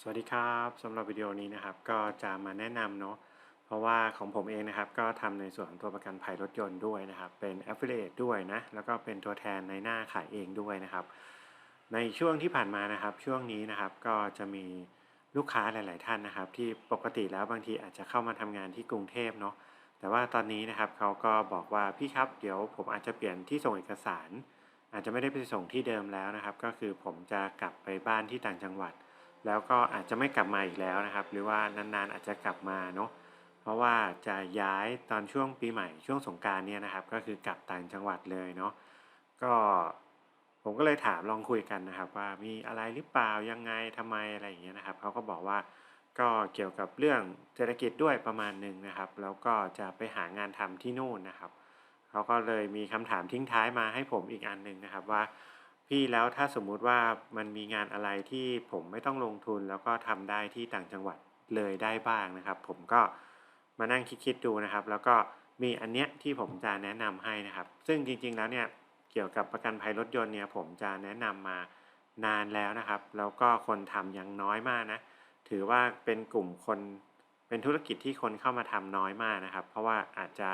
สวัสดีครับสำหรับวิดีโอนี้นะครับก็จะมาแนะนำเนาะเพราะว่าของผมเองนะครับก็ทำในส่วนของตัวประกันภัยรถยนต์ด้วยนะครับ เป็น affiliate ด้วยนะ แล้วก็เป็นตัวแทนในหน้าขายเองด้วยนะครับ ในช่วงที่ผ่านมานะครับ ช่วงนี้นะครับก็จะมีลูกค้าหลาย ๆ ท่านนะครับ ที่ปกติแล้วบางทีอาจจะเข้ามาทำงานที่กรุงเทพเนาะแต่ว่าตอนนี้นะครับเขาก็บอกว่าพี่ครับเดี๋ยวผมอาจจะเปลี่ยนที่ส่งเอกสาร อาจจะไม่ได้ไปส่งที่เดิมแล้วนะครับ ก็คือผมจะกลับไปบ้านที่ต่างจังหวัด แล้วก็อาจจะไม่กลับมาอีกแล้วนะครับ หรือว่านานๆอาจจะกลับมาเนาะเพราะว่าจะย้ายตอนช่วงปีใหม่ช่วงสงการเนี่ยนะครับ ก็คือกลับต่างจังหวัดเลยเนาะก็ผมก็เลยถามลองคุยกันนะครับ ว่ามีอะไรหรือเปล่ายังไงทำไมอะไรอย่างเงี้ยนะครับเขาก็บอกว่าก็เกี่ยวกับเรื่องเศรษฐกิจด้วยประมาณหนึ่งนะครับ แล้วก็จะไปหางานทำที่นู่นนะครับเขาก็เลยมีคำถามทิ้งท้ายมาให้ผมอีกอันหนึ่งนะครับว่า พี่แล้วถ้าสมมุติว่ามันมีงานอะไรที่ผมไม่ต้องลงทุนแล้วก็ทำได้ที่ต่างจังหวัดเลยได้บ้างนะครับ ผมก็มานั่งคิดๆดูนะครับ แล้วก็มีอันเนี้ยที่ผมจะแนะนำให้นะครับ ซึ่งจริง ๆ แล้วเนี่ยเกี่ยวกับประกันภัยรถยนต์เนี่ยผมจะแนะนำมานานแล้วนะครับ แล้วก็คนทำยังน้อยมากนะ ถือว่าเป็นกลุ่มคนเป็นธุรกิจที่คนเข้ามาทำน้อยมากนะครับ เพราะว่าอาจจะ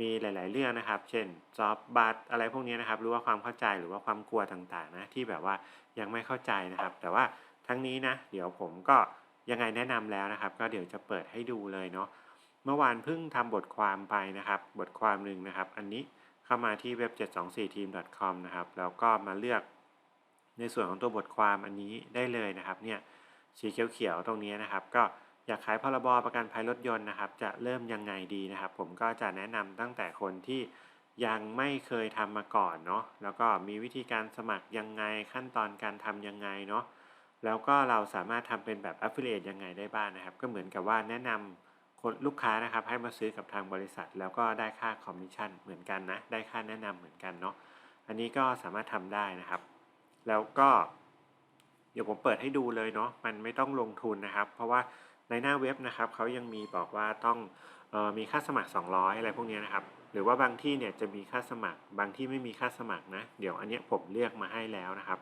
มีหลาย ๆ เรื่องนะครับ เช่นจอบบัตอะไรพวกนี้นะครับ หรือว่าความเข้าใจหรือว่าความกลัวต่าง ๆ นะ ที่แบบว่ายังไม่เข้าใจนะครับ แต่ว่าทั้งนี้นะ เดี๋ยวผมก็ยังไงแนะนำแล้วนะครับ ก็เดี๋ยวจะเปิดให้ดูเลยเนาะ เมื่อวานเพิ่งทำบทความไปนะครับ บทความหนึ่งนะครับ อันนี้เข้ามาที่เว็บ 724team.com นะครับ แล้วก็มาเลือกในส่วนของตัวบทความอันนี้ได้เลยนะครับ เนี่ย สีเขียวๆตรงนี้นะครับ ก็ อยากขายพรบประกันภัยรถยนต์นะครับ จะเริ่มยังไงดีนะครับ ผมก็จะแนะนำตั้งแต่คนที่ยังไม่เคยทำมาก่อนเนาะแล้วก็มีวิธีการสมัครยังไงขั้นตอนการทำยังไงเนาะแล้วก็เราสามารถทำเป็นแบบ affiliate ยังไงได้บ้างนะครับ ก็เหมือนกับว่าแนะนำคนลูกค้านะครับให้มาซื้อกับทางบริษัท แล้วก็ได้ค่าคอมมิชชั่นเหมือนกันนะได้ค่าแนะนำเหมือนกันเนาะอันนี้ก็สามารถทำได้นะครับ แล้วก็เดี๋ยวผมเปิดให้ดูเลยเนาะมันไม่ต้องลงทุนนะครับ เพราะว่า ในหน้าเว็บนะครับเขายังมีบอกว่าต้องออมีค่าสมัคร 200 อะไรพวกนี้นะครับ หรือว่าบางที่เนี่ยจะมีค่าสมัคร บางที่ไม่มีค่าสมัครนะ เดี๋ยวอันเนี้ยผมเลือกมาให้แล้วนะครับ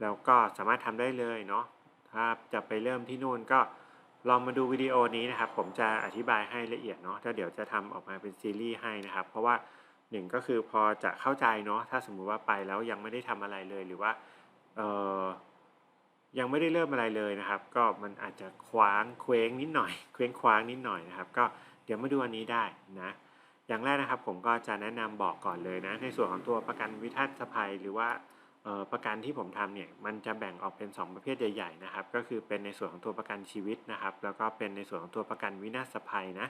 แล้วก็สามารถทำได้เลยเนาะ ถ้าจะไปเริ่มที่นู่นก็ลองมาดูวิดีโอนี้นะครับ ผมจะอธิบายให้ละเอียดเนาะถ้าเดี๋ยวจะทำออกมาเป็นซีรีส์ให้นะครับ เพราะว่าหนึ่งก็คือพอจะเข้าใจเนาะ ถ้าสมมุติว่าไปแล้วยังไม่ได้ทำอะไรเลย หรือว่าเออ ยังไม่ได้เริ่มอะไรเลยนะครับ ก็มันอาจจะคว้างเคว้งนิดหน่อย เคว้งคว้างนิดหน่อยนะครับ ก็เดี๋ยวมาดูอันนี้ได้นะอย่างแรกนะครับผมก็จะแนะนำบอกก่อนเลยนะในส่วนของตัวประกันวิทัศภัยหรือว่าประกันที่ผมทำเนี่ยมันจะแบ่งออกเป็น 2 ประเภทใหญ่ๆนะครับ ก็คือเป็นในส่วนของตัวประกันชีวิตนะครับ แล้วก็เป็นในส่วนของตัวประกันวินาศภัยนะ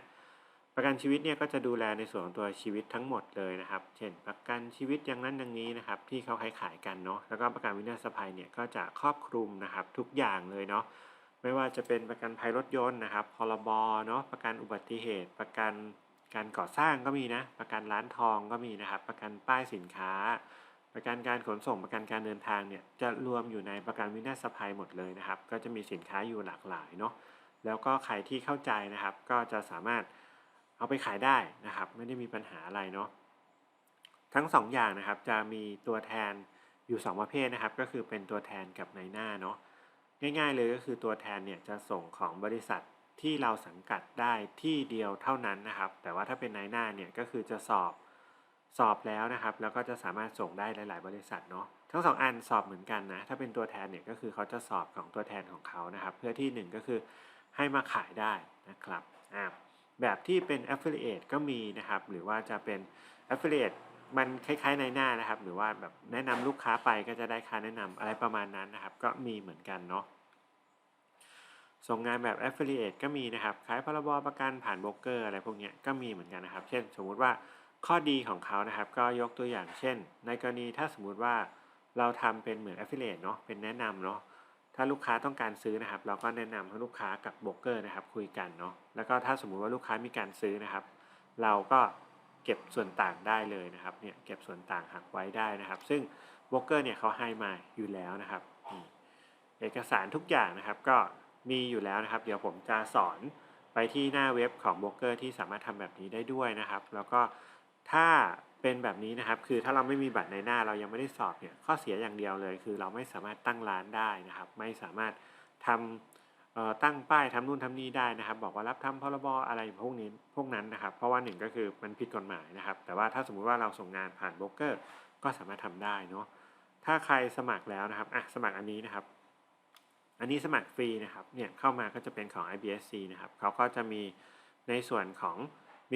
ประกันชีวิตเนี่ยก็จะดูแลในส่วนของตัวชีวิตทั้งหมดเลยนะครับ เช่น ประกันชีวิตอย่างนั้นอย่างนี้นะครับ ที่เขาขายขายกันเนาะ แล้วก็ประกันวินาศภัยเนี่ยก็จะครอบคลุมนะครับทุกอย่างเลยเนาะ ไม่ว่าจะเป็นประกันภัยรถยนต์นะครับ พรบ เนาะ ประกันอุบัติเหตุ ประกันการก่อสร้างก็มีนะ ประกันร้านทองก็มีนะครับ ประกันป้ายสินค้า ประกันการขนส่ง ประกันการเดินทางเนี่ยจะรวมอยู่ในประกันวินาศภัยหมดเลยนะครับ ก็จะมีสินค้าอยู่หลากหลายเนาะ แล้วก็ใครที่เข้าใจนะครับ ก็จะสามารถ เอาไปขายได้นะครับ ไม่ได้มีปัญหาอะไรเนาะทั้ง 2 อย่างนะครับจะมีตัวแทนอยู่ 2 ประเภทนะครับ ก็คือเป็นตัวแทนกับในหน้าเนาะง่ายๆเลยก็คือตัวแทนเนี่ยจะส่งของบริษัทที่เราสังกัดได้ที่เดียวเท่านั้นนะครับ แต่ว่าถ้าเป็นนายหน้าเนี่ยก็คือจะสอบสอบแล้วนะครับ แล้วก็จะสามารถส่งได้หลาย ๆ บริษัทเนาะทั้งสองอันสอบเหมือนกันนะถ้าเป็นตัวแทนเนี่ยก็คือเขาจะสอบของตัวแทนของเขานะครับ เพื่อที่ 1 ก็คือให้มาขายได้นะครับอ่า แบบที่เป็น affiliate ก็มีนะครับ หรือว่าจะเป็น affiliate มันคล้ายๆในหน้านะครับ หรือว่าแบบแนะนำลูกค้าไปก็จะได้ค่าแนะนำอะไรประมาณนั้นนะครับ ก็มีเหมือนกันเนาะส่งงานแบบ affiliate ก็มีนะครับขายพรบประกันผ่านโบรกเกอร์อะไรพวกนี้ก็มีเหมือนกันนะครับ เช่น สมมุติว่าข้อดีของเขานะครับ ก็ยกตัวอย่างเช่น ในกรณีถ้าสมมุติว่าเราทำเป็นเหมือน affiliate เนาะเป็นแนะนำเนาะ ถ้าลูกค้าต้องการซื้อนะครับ เราก็แนะนำให้ลูกค้ากับโบรกเกอร์นะครับ คุยกันเนาะแล้วก็ถ้าสมมุติว่าลูกค้ามีการซื้อนะครับ เราก็เก็บส่วนต่างได้เลยนะครับเนี่ยเก็บส่วนต่างหักไว้ได้นะครับ ซึ่งโบรกเกอร์เนี่ยเขาให้มาอยู่แล้วนะครับเอกสารทุกอย่างนะครับก็มีอยู่แล้วนะครับ เดี๋ยวผมจะสอนไปที่หน้าเว็บของโบรกเกอร์ที่สามารถทำแบบนี้ได้ด้วยนะครับ แล้วก็ถ้า เป็นแบบนี้นะครับ คือถ้าเราไม่มีบัตรในหน้าเรายังไม่ได้สอบเนี่ยข้อเสียอย่างเดียวเลย คือเราไม่สามารถตั้งร้านได้นะครับ ไม่สามารถทำตั้งป้ายทำนู่นทำนี่ได้นะครับ บอกว่ารับทำพรบอะไรพวกนี้พวกนั้นนะครับ เพราะว่าหนึ่งก็คือมันผิดกฎหมายนะครับ แต่ว่าถ้าสมมุติว่าเราส่งงานผ่านโบรกเกอร์ ก็สามารถทำได้เนาะถ้าใครสมัครแล้วนะครับอะสมัครอันนี้นะครับ อันนี้สมัครฟรีนะครับเนี่ยเข้ามาก็จะเป็นของ IBSC นะครับเขาก็จะมีในส่วนของ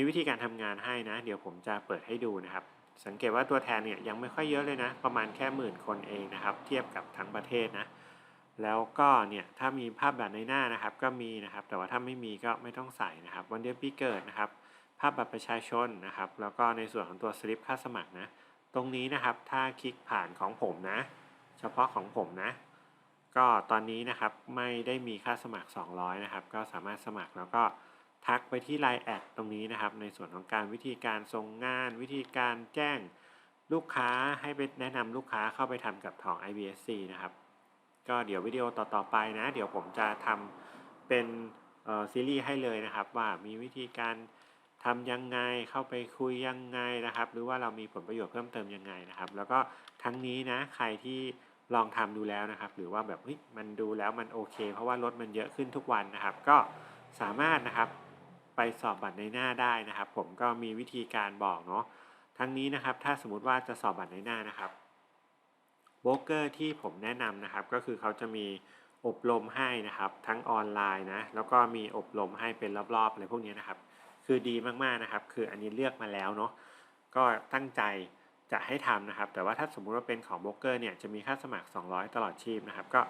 มีวิธีการทำงานให้นะ เดี๋ยวผมจะเปิดให้ดูนะครับ สังเกตว่าตัวแทนเนี่ยยังไม่ค่อยเยอะเลยนะ ประมาณแค่หมื่นคนเองนะครับ เทียบกับทั้งประเทศนะ แล้วก็เนี่ยถ้ามีภาพแบบในหน้านะครับ ก็มีนะครับ แต่ว่าถ้าไม่มีก็ไม่ต้องใส่นะครับ วันเดือนปีเกิดนะครับ ภาพบัตรประชาชนนะครับ แล้วก็ในส่วนของตัวสลิปค่าสมัครนะ ตรงนี้นะครับ ถ้าคลิกผ่านของผมนะ เฉพาะของผมนะก็ตอนนี้นะครับไม่ได้มีค่าสมัคร 200 นะครับ ก็สามารถสมัครแล้วก็ ทักไปที่ Line แอดตรงนี้นะครับ ในส่วนของการวิธีการส่งงาน วิธีการแจ้งลูกค้าให้ไปแนะนำลูกค้าเข้าไปทำกับทอง IBSC นะครับ ก็เดี๋ยววิดีโอต่อๆไปนะ เดี๋ยวผมจะทำเป็นเอ่อซีรีส์ให้เลยนะครับ ว่ามีวิธีการทำยังไงเข้าไปคุยยังไงนะครับ หรือว่าเรามีผลประโยชน์เพิ่มเติมยังไงนะครับ แล้วก็ทั้งนี้นะใครที่ลองทำดูแล้วนะครับ หรือว่าแบบมันดูแล้วมันโอเค เพราะว่ารถมันเยอะขึ้นทุกวันนะครับ ก็สามารถนะครับ ไปสอบบัตรในหน้าได้นะครับ ผมก็มีวิธีการบอกเนาะทั้งนี้นะครับถ้าสมมติว่าจะสอบบัตรในหน้านะครับโบรกเกอร์ที่ผมแนะนำนะครับ ก็คือเขาจะมีอบรมให้นะครับ ทั้งออนไลน์นะแล้วก็มีอบรมให้เป็นรอบๆอะไรพวกนี้นะครับ คือดีมากๆนะครับ คืออันนี้เลือกมาแล้วเนาะก็ตั้งใจจะให้ทำนะครับ แต่ว่าถ้าสมมุติว่าเป็นของโบรกเกอร์เนี่ยจะมีค่าสมัคร 200 ตลอดชีพนะครับ ก็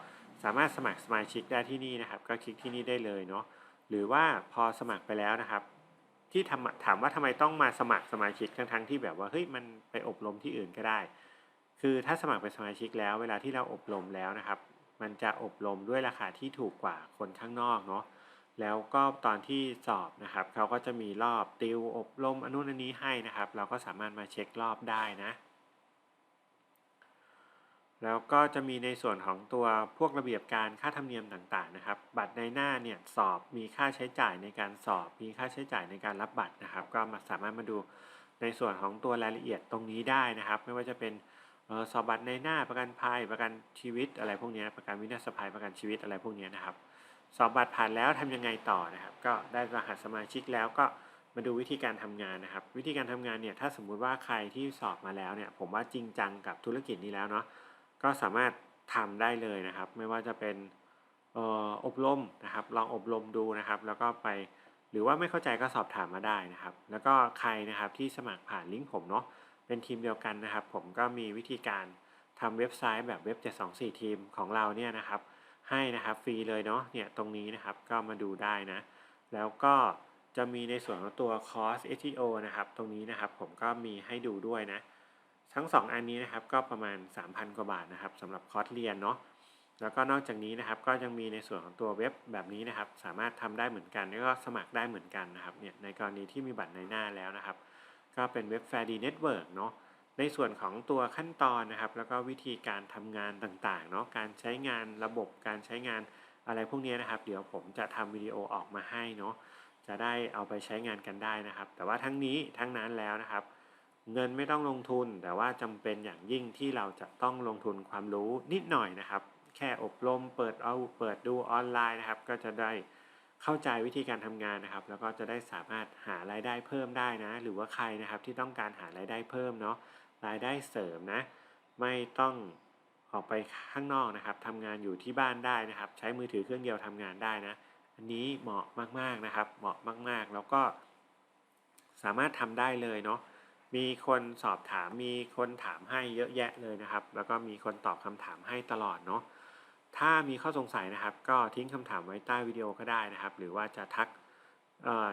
สามารถสมัครสมาชิกได้ที่นี่นะครับ ก็คลิกที่นี่ได้เลยเนาะ หรือว่าพอสมัครไปแล้วนะครับ ที่ทำถามว่าทำไมต้องมาสมัครสมาชิกทั้งๆที่แบบว่าเฮ้ยมันไปอบรมที่อื่นก็ได้ คือถ้าสมัครเป็นสมาชิกแล้ว เวลาที่เราอบรมแล้วนะครับ มันจะอบรมด้วยราคาที่ถูกกว่าคนข้างนอกเนาะแล้วก็ตอนที่สอบนะครับเขาก็จะมีรอบติวอบรมอนุนันนี้ให้นะครับ เราก็สามารถมาเช็ครอบได้นะ แล้วก็จะมีในส่วนของตัวพวกระเบียบการค่าธรรมเนียมต่างๆนะครับ บัตรในหน้าเนี่ยสอบมีค่าใช้จ่ายในการสอบ มีค่าใช้จ่ายในการรับบัตรนะครับ ก็มาสามารถมาดูในส่วนของตัวรายละเอียดตรงนี้ได้นะครับ ไม่ว่าจะเป็นออสอบบัตรในหน้าประกันภัยประกันชีวิตอะไรพวกนี้ประกันวินาศภัยประกันชีวิตอะไรพวกนี้นะครับ สอบบัตรผ่านแล้วทำยังไงต่อนะครับ ก็ได้รหัสสมาชิกแล้วก็มาดูวิธีการทำงานนะครับ วิธีการทำงานเนี่ยถ้าสมมุติว่าใครที่สอบมาแล้วเนี่ยผมว่าจริงจังกับธุรกิจนี้แล้วเนาะ ก็สามารถทำได้เลยนะครับ ไม่ว่าจะเป็นอออบรมนะครับ ลองอบรมดูนะครับ แล้วก็ไปหรือว่าไม่เข้าใจก็สอบถามมาได้นะครับ แล้วก็ใครนะครับที่สมัครผ่านลิงก์ผมเนาะเป็นทีมเดียวกันนะครับ ผมก็มีวิธีการทำเว็บไซต์แบบเว็บ 724 ทีมของเราเนี่ยนะครับ ให้นะครับฟรีเลยเนาะเนี่ยตรงนี้นะครับก็มาดูได้นะ แล้วก็จะมีในส่วนของตัวคอร์ส SEO นะครับ ตรงนี้นะครับผมก็มีให้ดูด้วยนะ ทั้ง 2 อันนี้นะครับก็ประมาณ 3,000 กว่าบาทนะครับสำหรับคอร์สเรียนเนาะแล้วก็นอกจากนี้นะครับก็ยังมีในส่วนของตัวเว็บแบบนี้นะครับ สามารถทำได้เหมือนกันแล้วก็สมัครได้เหมือนกันนะครับเนี่ยในกรณีที่มีบัตรในหน้าแล้วนะครับ ก็เป็นเว็บ f a i r d y Network เนาะในส่วนของตัวขั้นตอนนะครับ แล้วก็วิธีการทำงานต่างๆเนาะการใช้งานระบบการใช้งานอะไรพวกนี้นะครับ เดี๋ยวผมจะทำวิดีโอออกมาให้เนาะจะได้เอาไปใช้งานกันได้นะครับ แต่ว่าทั้งนี้ทั้งนั้นแล้วนะครับ เงินไม่ต้องลงทุน แต่ว่าจำเป็นอย่างยิ่งที่เราจะต้องลงทุนความรู้นิดหน่อยนะครับ แค่อบรมเปิดเอาเปิดดูออนไลน์นะครับ ก็จะได้เข้าใจวิธีการทำงานนะครับ แล้วก็จะได้สามารถหารายได้เพิ่มได้นะ หรือว่าใครนะครับที่ต้องการหารายได้เพิ่มเนาะรายได้เสริมนะ ไม่ต้องออกไปข้างนอกนะครับทำงานอยู่ที่บ้านได้นะครับ ใช้มือถือเครื่องเดียวทำงานได้นะ อันนี้เหมาะมากๆนะครับ เหมาะมากๆ แล้วก็สามารถทำได้เลยเนาะ มีคนสอบถามมีคนถามให้เยอะแยะเลยนะครับ แล้วก็มีคนตอบคำถามให้ตลอดเนาะถ้ามีข้อสงสัยนะครับ ก็ทิ้งคำถามไว้ใต้วิดีโอก็ได้นะครับ หรือว่าจะทัก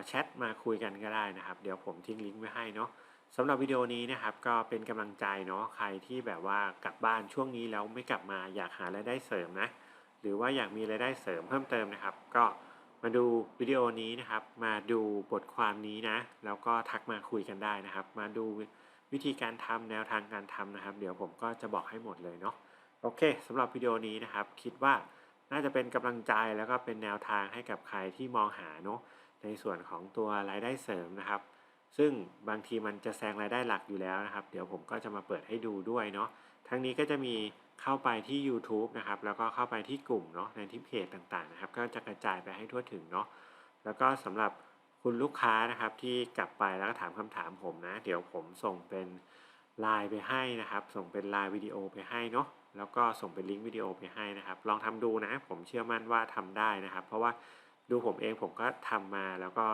แชทมาคุยกันก็ได้นะครับ เดี๋ยวผมทิ้งลิงก์ไว้ให้เนาะสำหรับวิดีโอนี้นะครับก็เป็นกำลังใจเนาะใครที่แบบว่ากลับบ้านช่วงนี้แล้วไม่กลับมาอยากหารายได้เสริมนะ หรือว่าอยากมีรายได้เสริมเพิ่มเติมนะครับ ก็ มาดูวิดีโอนี้นะครับ มาดูบทความนี้นะ แล้วก็ทักมาคุยกันได้นะครับ มาดูวิธีการทำแนวทางการทำนะครับ เดี๋ยวผมก็จะบอกให้หมดเลยเนาะโอเคสำหรับวิดีโอนี้นะครับ คิดว่าน่าจะเป็นกำลังใจแล้วก็เป็นแนวทางให้กับใครที่มองหาเนาะในส่วนของตัวรายได้เสริมนะครับ ซึ่งบางทีมันจะแซงรายได้หลักอยู่แล้วนะครับ เดี๋ยวผมก็จะมาเปิดให้ดูด้วยเนาะทั้งนี้ก็จะมี เข้าไปที่ YouTube นะครับ แล้วก็เข้าไปที่กลุ่มเนาะในที่เพจต่างๆนะครับ ก็จะกระจายไปให้ทั่วถึงเนาะแล้วก็สำหรับคุณลูกค้านะครับที่กลับไปแล้วก็ถามคำถามผมนะ เดี๋ยวผมส่งเป็นไลน์ไปให้นะครับ ส่งเป็นไลน์วิดีโอไปให้เนาะแล้วก็ส่งเป็นลิงก์วิดีโอไปให้นะครับ ลองทำดูนะ ผมเชื่อมั่นว่าทำได้นะครับ เพราะว่าดูผมเองผมก็ทำมาแล้วก็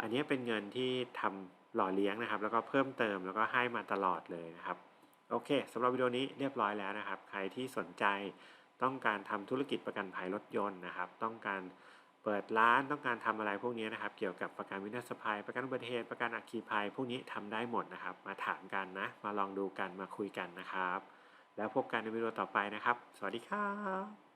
อันนี้เป็นเงินที่ทำหล่อเลี้ยงนะครับ แล้วก็เพิ่มเติมแล้วก็ให้มาตลอดเลยนะครับ โอเคสำหรับวิดีโอนี้เรียบร้อยแล้วนะครับ ใครที่สนใจต้องการทำธุรกิจประกันภัยรถยนต์นะครับ ต้องการเปิดร้านต้องการทำอะไรพวกนี้นะครับ เกี่ยวกับประกันวินาศภัย ประกันอุบัติเหตุประกันอัคคีภัย พวกนี้ทำได้หมดนะครับ มาถามกันนะ มาลองดูกันมาคุยกันนะครับ แล้วพบกันในวิดีโอต่อไปนะครับ สวัสดีครับ